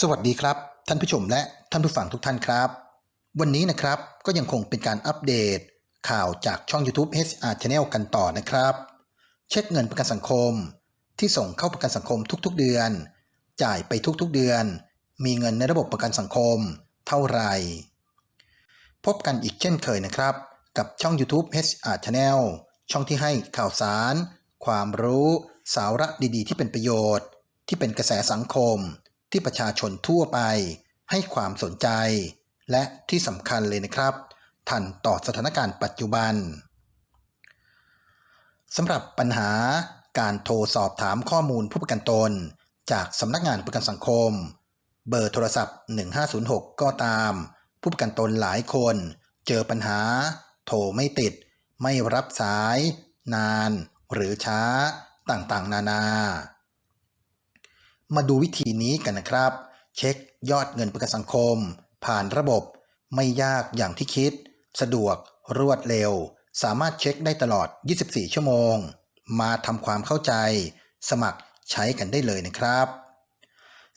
สวัสดีครับ ท่านผู้ชมและท่านผู้ฟังทุกท่านครับ วันนี้นะครับก็ยังคงเป็นการอัปเดต ข่าวจากช่อง YouTube HR Channel กันต่อนะครับ เช็คเงินประกันสังคม ที่ส่งเข้าประกันสังคมทุกๆเดือน จ่ายไปทุกๆเดือน มีเงินในระบบประกันสังคม เท่าไหร่พบกันอีกเช่นเคยนะครับ กับช่อง YouTube HR Channel ช่องที่ให้ข่าวสาร ความรู้ สาระดีๆ ที่เป็นประโยชน์ ที่เป็นกระแสสังคม ที่ประชาชนทั่วไป ให้ความสนใจ และที่สำคัญเลยนะครับ ทันต่อสถานการณ์ปัจจุบันสำหรับปัญหาการโทรสอบถามข้อมูลผู้ประกันตน จากสำนักงานประกันสังคม เบอร์โทรศัพท์ 1506 ก็ตาม ผู้ประกันตนหลายคน เจอปัญหา โทรไม่ติด ไม่รับสาย นาน หรือช้าต่างๆ นานา มาดูวิธีนี้กันนะครับ เช็คยอดเงินประกันสังคม ผ่านระบบ ไม่ยากอย่างที่คิด สะดวก รวดเร็ว สามารถเช็คได้ตลอด 24 ชั่วโมง มาทำความเข้าใจ สมัครใช้กันได้เลยนะครับ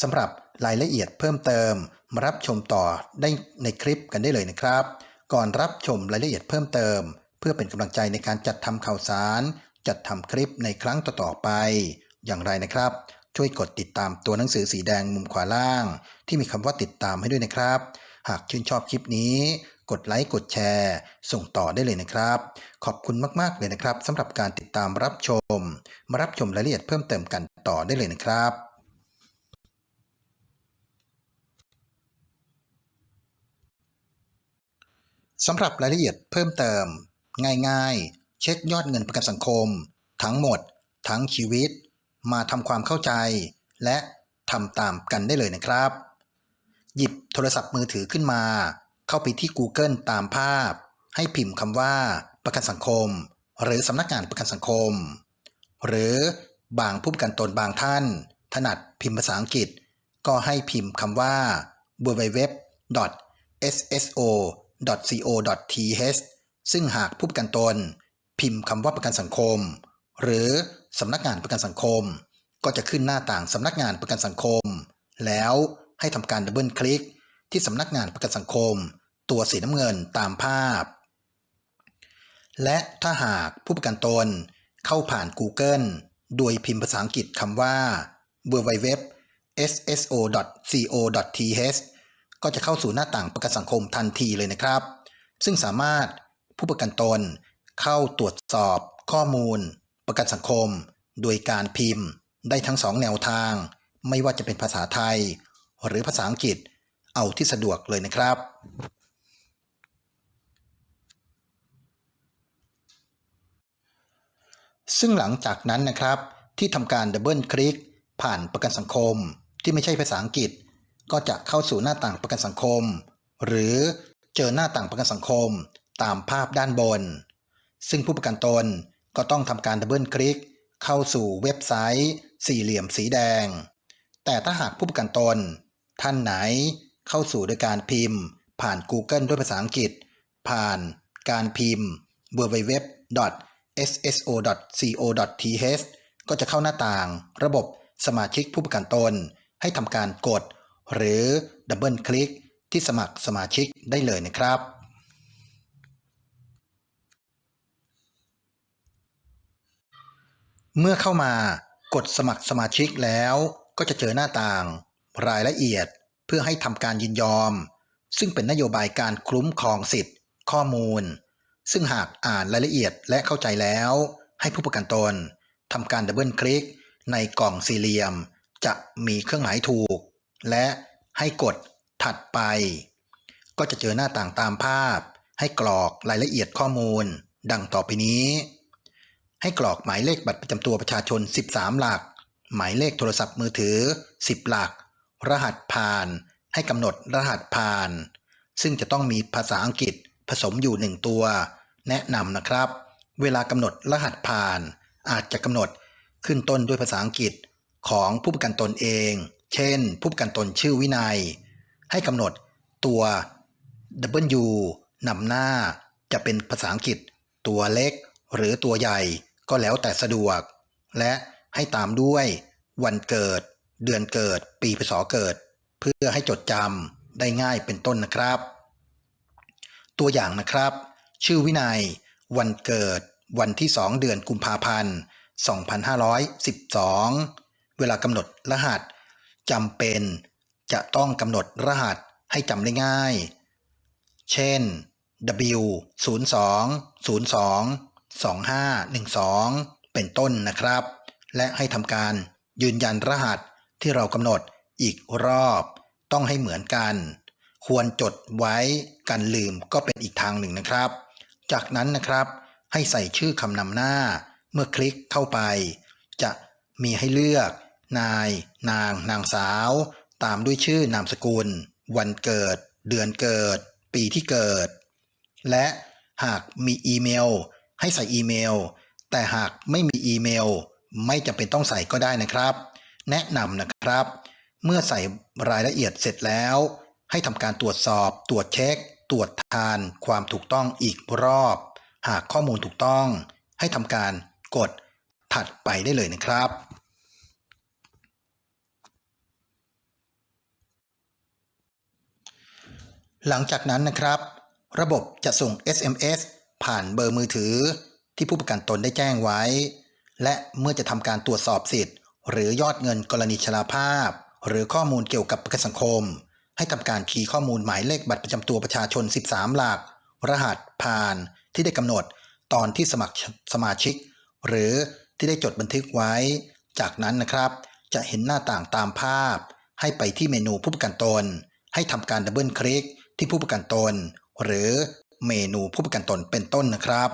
สำหรับรายละเอียดเพิ่มเติมมารับชมต่อได้ในคลิปกันได้เลยนะครับ ก่อนรับชมรายละเอียดเพิ่มเติม เพื่อเป็นกำลังใจในการจัดทำข่าวสาร จัดทำคลิปในครั้งต่อๆไป อย่างไรนะครับ ช่วยกดติดตามตัวหนังสือสีแดงมุมขวาล่าง ที่มีคำว่าติดตามให้ด้วยนะครับ หากชื่นชอบคลิปนี้ กดไลค์กดแชร์ ส่งต่อได้เลยนะครับ ขอบคุณมากๆเลยนะครับสำหรับการติดตามรับชม มารับชมรายละเอียดเพิ่มเติมกันต่อได้เลยนะครับสำหรับรายละเอียดเพิ่มเติม ง่ายๆ เช็คยอดเงินประกันสังคม ทั้งหมด ทั้งชีวิต มาทำความเข้าใจ และทำตามกันได้เลยนะครับ หยิบโทรศัพท์มือถือขึ้นมา เข้าไปที่ Google ตามภาพ ให้พิมพ์คำว่าประกันสังคม หรือสำนักงานประกันสังคม หรือบางผู้ประกันตนบางท่าน ถนัดพิมพ์ภาษาอังกฤษ ก็ให้พิมพ์คำว่า www.sso.co.th ซึ่งหากผู้ประกันตน พิมพ์คำว่าประกันสังคม หรือ สำนักงานประกันสังคม ก็จะขึ้นหน้าต่างสำนักงานประกันสังคม แล้วให้ทำการดับเบิลคลิกที่สำนักงานประกันสังคม ตัวสีน้ำเงินตามภาพ และถ้าหากผู้ประกันตนเข้าผ่าน Google โดยพิมพ์ภาษาอังกฤษคำว่า www sso.co.th ก็จะเข้าสู่หน้าต่างประกันสังคมทันทีเลยนะครับ ซึ่งสามารถผู้ประกันตนเข้าตรวจสอบข้อมูล ประกันสังคม โดยการพิมพ์ ได้ทั้งสองแนวทาง ไม่ว่าจะเป็นภาษาไทย หรือภาษาอังกฤษ เอาที่สะดวกเลยนะครับซึ่งหลังจากนั้นนะครับ ที่ทำการดับเบิลคลิก ผ่านประกันสังคม ที่ไม่ใช่ภาษาอังกฤษ ก็จะเข้าสู่หน้าต่างประกันสังคม หรือเจอหน้าต่างประกันสังคม ตามภาพด้านบน ซึ่งผู้ประกันตน ก็ต้องทำการดับเบิลคลิก เข้าสู่เว็บไซต์ สี่เหลี่ยมสีแดง แต่ถ้าหากผู้ประกันตน ท่านไหนเข้าสู่โดยการพิมพ์ ผ่าน Google ด้วยภาษาอังกฤษ ผ่านการพิมพ์ www sso.co.th ก็จะเข้าหน้าต่างระบบสมาชิกผู้ประกันตน ให้ทำการกด หรือดับเบิลคลิกที่สมัครสมาชิกได้เลยนะครับ เมื่อเข้ามากดสมัครสมาชิกแล้วก็จะเจอหน้าต่าง รายละเอียดเพื่อให้ทำการยินยอม ซึ่งเป็นนโยบายการคุ้มครองสิทธิ์ ข้อมูล ซึ่งหากอ่านรายละเอียดและเข้าใจแล้ว ให้ผู้ประกันตนทำการดับเบิลคลิก ในกล่องสี่เหลี่ยม จะมีเครื่องหมายถูก และให้กดถัดไป ก็จะเจอหน้าต่างตามภาพ ให้กรอกรายละเอียดข้อมูล ดังต่อไปนี้ ให้กรอกหมายเลขบัตรประจำตัวประชาชน 13 หลัก หมายเลขโทรศัพท์มือถือ 10 หลัก รหัสผ่าน ให้กำหนดรหัสผ่าน ซึ่งจะต้องมีภาษาอังกฤษผสมอยู่หนึ่งตัว แนะนำนะครับ เวลากำหนดรหัสผ่าน อาจจะกำหนดขึ้นต้นด้วยภาษาอังกฤษของผู้ประกันตนเอง เช่น ผู้ประกันตนชื่อวินัย ให้กำหนดตัว W นำหน้าจะเป็นภาษาอังกฤษ ตัวเล็กหรือตัวใหญ่ ก็แล้วแต่สะดวก และให้ตามด้วยวันเกิด เดือนเกิด ปีพศเกิด เพื่อให้จดจำได้ง่ายเป็นต้นนะครับ ตัวอย่างนะครับ ชื่อวินัย วันเกิด วันที่ 2 เดือนกุมภาพันธ์ 2512 เวลากำหนดรหัสจำเป็น จะต้องกำหนดรหัสให้จำได้ง่าย เช่น W 0 2 0 2 2 5 1 2 เป็นต้นนะครับ และให้ทำการยืนยันรหัสที่เรากำหนดอีกรอบ ต้องให้เหมือนกัน ควรจดไว้กันลืมก็เป็นอีกทางหนึ่งนะครับ จากนั้นนะครับ ให้ใส่ชื่อคำนำหน้า เมื่อคลิกเข้าไป จะมีให้เลือก นาย นาง นางสาว ตามด้วยชื่อนามสกุล วันเกิด เดือนเกิด ปีที่เกิด และหากมีอีเมล ให้ใส่อีเมล แต่หากไม่มีอีเมล ไม่จำเป็นต้องใส่ก็ได้นะครับ แนะนำนะครับ เมื่อใส่รายละเอียดเสร็จแล้ว ให้ทำการตรวจสอบ ตรวจเช็ค ตรวจทาน ความถูกต้องอีกรอบ หากข้อมูลถูกต้อง ให้ทำการกดถัดไปได้เลยนะครับหลังจากนั้นนะครับ ระบบจะส่ง SMS ผ่านเบอร์มือถือ ที่ผู้ประกันตนได้แจ้งไว้ และเมื่อจะทำการตรวจสอบสิทธิ์ หรือยอดเงินกรณีชราภาพ หรือข้อมูลเกี่ยวกับประกันสังคม ให้ทำการคีย์ข้อมูลหมายเลขบัตรประจำตัวประชาชน 13 หลัก รหัสผ่านที่ได้กำหนดตอนที่สมัครสมาชิก หรือที่ได้จดบันทึกไว้ จากนั้นนะครับ จะเห็นหน้าต่างตามภาพ ให้ไปที่เมนูผู้ประกันตน ให้ทำการดับเบิลคลิกที่ผู้ประกันตน หรือ เมนูผู้ประกันตนเป็นต้นนะครับ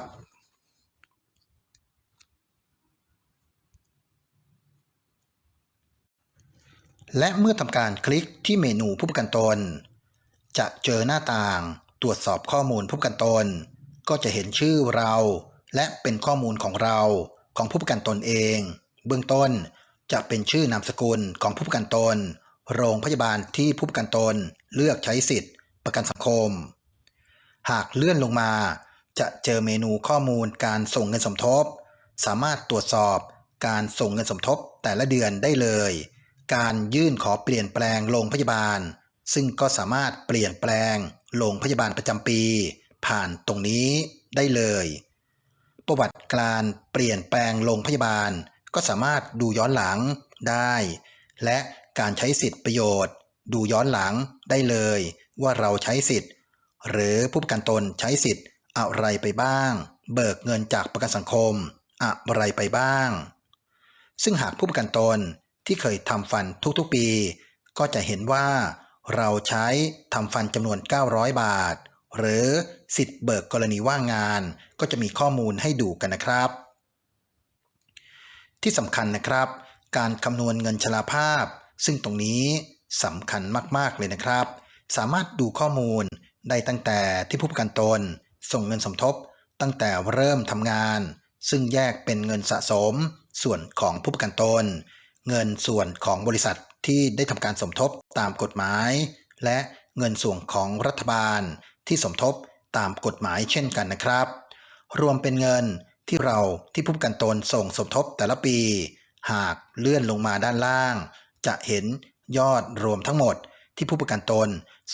และเมื่อทำการคลิกที่เมนูผู้ประกันตน จะเจอหน้าต่างตรวจสอบข้อมูลผู้ประกันตน ก็จะเห็นชื่อเรา และเป็นข้อมูลของเราของผู้ประกันตนเอง เบื้องต้นจะเป็นชื่อนามสกุลของผู้ประกันตน โรงพยาบาลที่ผู้ประกันตนเลือกใช้สิทธิ์ ประกันสังคม หากเลื่อนลงมา จะเจอเมนูข้อมูลการส่งเงินสมทบ สามารถตรวจสอบการส่งเงินสมทบแต่ละเดือนได้เลย การยื่นขอเปลี่ยนแปลงโรงพยาบาล ซึ่งก็สามารถเปลี่ยนแปลงโรงพยาบาลประจำปี ผ่านตรงนี้ได้เลย ประวัติการเปลี่ยนแปลงโรงพยาบาล ก็สามารถดูย้อนหลังได้ และการใช้สิทธิประโยชน์ ดูย้อนหลังได้เลย ว่าเราใช้สิทธิ์ หรือผู้ประกันตนใช้สิทธิ์อะไรไปบ้าง เบิกเงินจากประกันสังคม อะไรไปบ้าง ซึ่งหากผู้ประกันตนที่เคยทำฟันทุกๆปี ก็จะเห็นว่าเราใช้ทำฟันจำนวน 900 บาท หรือสิทธิ์เบิกกรณีว่างงาน ก็จะมีข้อมูลให้ดูกันนะครับ ที่สำคัญนะครับ การคำนวณเงินชราภาพ ซึ่งตรงนี้สำคัญมากๆเลยนะครับ สามารถดูข้อมูล ได้ตั้งแต่ที่ผู้ประกันตน ส่งเงินสมทบ ตั้งแต่เริ่มทำงาน ซึ่งแยกเป็นเงินสะสม ส่วนของผู้ประกันตน เงินส่วนของบริษัทที่ได้ทำการสมทบตามกฎหมาย และเงินส่วนของรัฐบาลที่สมทบตามกฎหมายเช่นกันนะครับ รวมเป็นเงินที่เราที่ผู้ประกันตนส่งสมทบแต่ละปี หากเลื่อนลงมาด้านล่าง จะเห็นยอดรวมทั้งหมดที่ผู้ประกันตน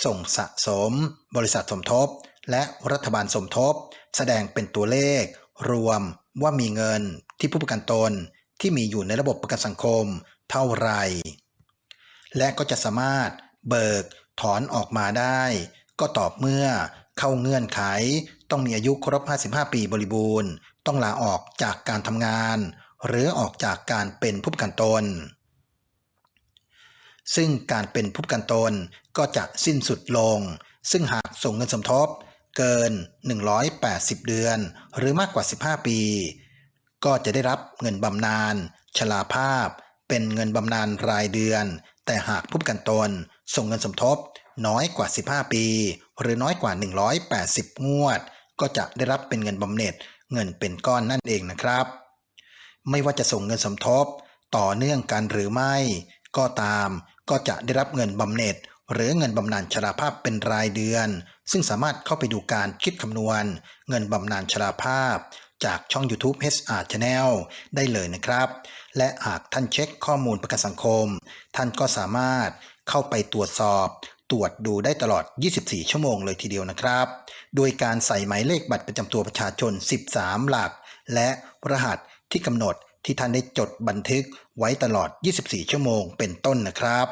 ส่งสะสม บริษัทสมทบ และรัฐบาลสมทบ แสดงเป็นตัวเลข รวมว่ามีเงินที่ผู้ประกันตนที่มีอยู่ในระบบประกันสังคมเท่าไหร่และก็จะสามารถเบิกถอนออกมาได้ ก็ตอบเมื่อเข้าเงื่อนไข ต้องมีอายุครบ 55 ปีบริบูรณ์ ต้องลาออกจากการทำงาน หรือออกจากการเป็นผู้ประกันตน ซึ่งการเป็นผู้ประกันตนก็จะสิ้นสุดลง ซึ่งหากส่งเงินสมทบเกิน 180 เดือน หรือมากกว่า 15 ปี ก็จะได้รับเงินบำนาญชราภาพ เป็นเงินบำนาญรายเดือน แต่หากผู้ประกันตนส่งเงินสมทบน้อยกว่า 15 ปี หรือน้อยกว่า 180 งวด ก็จะได้รับเป็นเงินบำเหน็จ เงินเป็นก้อนนั่นเองนะครับ ไม่ว่าจะส่งเงินสมทบ ต่อเนื่องกันหรือไม่ ก็ตาม ก็จะได้รับเงินบำเหน็จ หรือเงินบำนาญชราภาพเป็นรายเดือน ซึ่งสามารถเข้าไปดูการคิดคำนวณ เงินบำนาญชราภาพ จากช่อง YouTube HR Channel ได้เลยนะครับ และหากท่านเช็คข้อมูลประกันสังคม ท่านก็สามารถเข้าไปตรวจสอบตรวจดูได้ตลอด 24 ชั่วโมงเลยทีเดียวนะครับ โดยการใส่หมายเลขบัตรประจำตัวประชาชน 13 หลัก และรหัสที่กำหนด ที่ท่านได้จดบันทึกไว้ตลอด 24 ชั่วโมงเป็นต้นนะครับ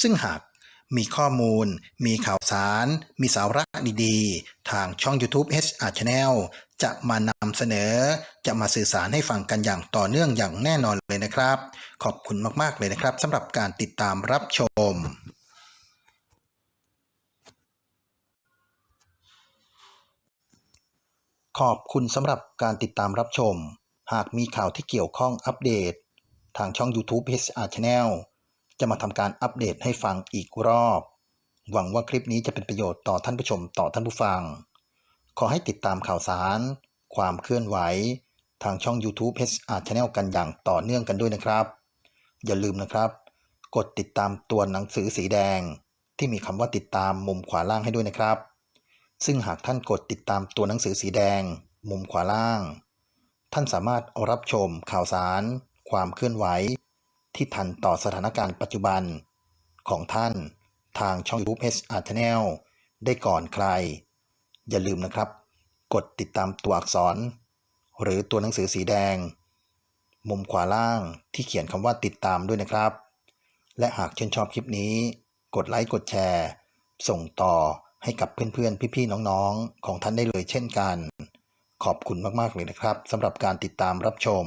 ซึ่งหากมีข้อมูล มีข่าวสาร มีสาระดีๆ ทางช่อง YouTube HR Channel จะมานำเสนอ จะมาสื่อสารให้ฟังกันอย่างต่อเนื่องอย่างแน่นอนเลยนะครับ ขอบคุณมากๆเลยนะครับสำหรับการติดตามรับชมขอบคุณสำหรับการติดตามรับชม หากมีข่าวที่เกี่ยวข้องอัปเดต ทางช่อง YouTube HR Channel จะมาทำการอัปเดตให้ฟังอีกรอบ หวังว่าคลิปนี้จะเป็นประโยชน์ต่อท่านผู้ชมต่อท่านผู้ฟัง ขอให้ติดตามข่าวสาร ความเคลื่อนไหว ทางช่อง YouTube HR Channel กันอย่างต่อเนื่องกันด้วยนะครับ อย่าลืมนะครับ กดติดตามตัวหนังสือสีแดง ที่มีคำว่าติดตามมุมขวาล่างให้ด้วยนะครับ ซึ่งหากท่านกดติดตามตัวหนังสือสีแดง มุมขวาล่าง ท่านสามารถรับชมข่าวสาร ความเคลื่อนไหว ที่ทันต่อสถานการณ์ปัจจุบัน ของท่านทางช่อง YouTube HR Channel ได้ก่อนใคร อย่าลืมนะครับ กดติดตามตัวอักษร หรือตัวหนังสือสีแดง มุมขวาล่างที่เขียนคำว่าติดตามด้วยนะครับ และหากชื่นชอบคลิปนี้ กดไลค์กดแชร์ ส่งต่อให้กับเพื่อนๆ พี่ๆ น้องๆ ของท่านได้เลยเช่นกัน ขอบคุณมาก ๆ เลยนะครับสำหรับการติดตามรับชม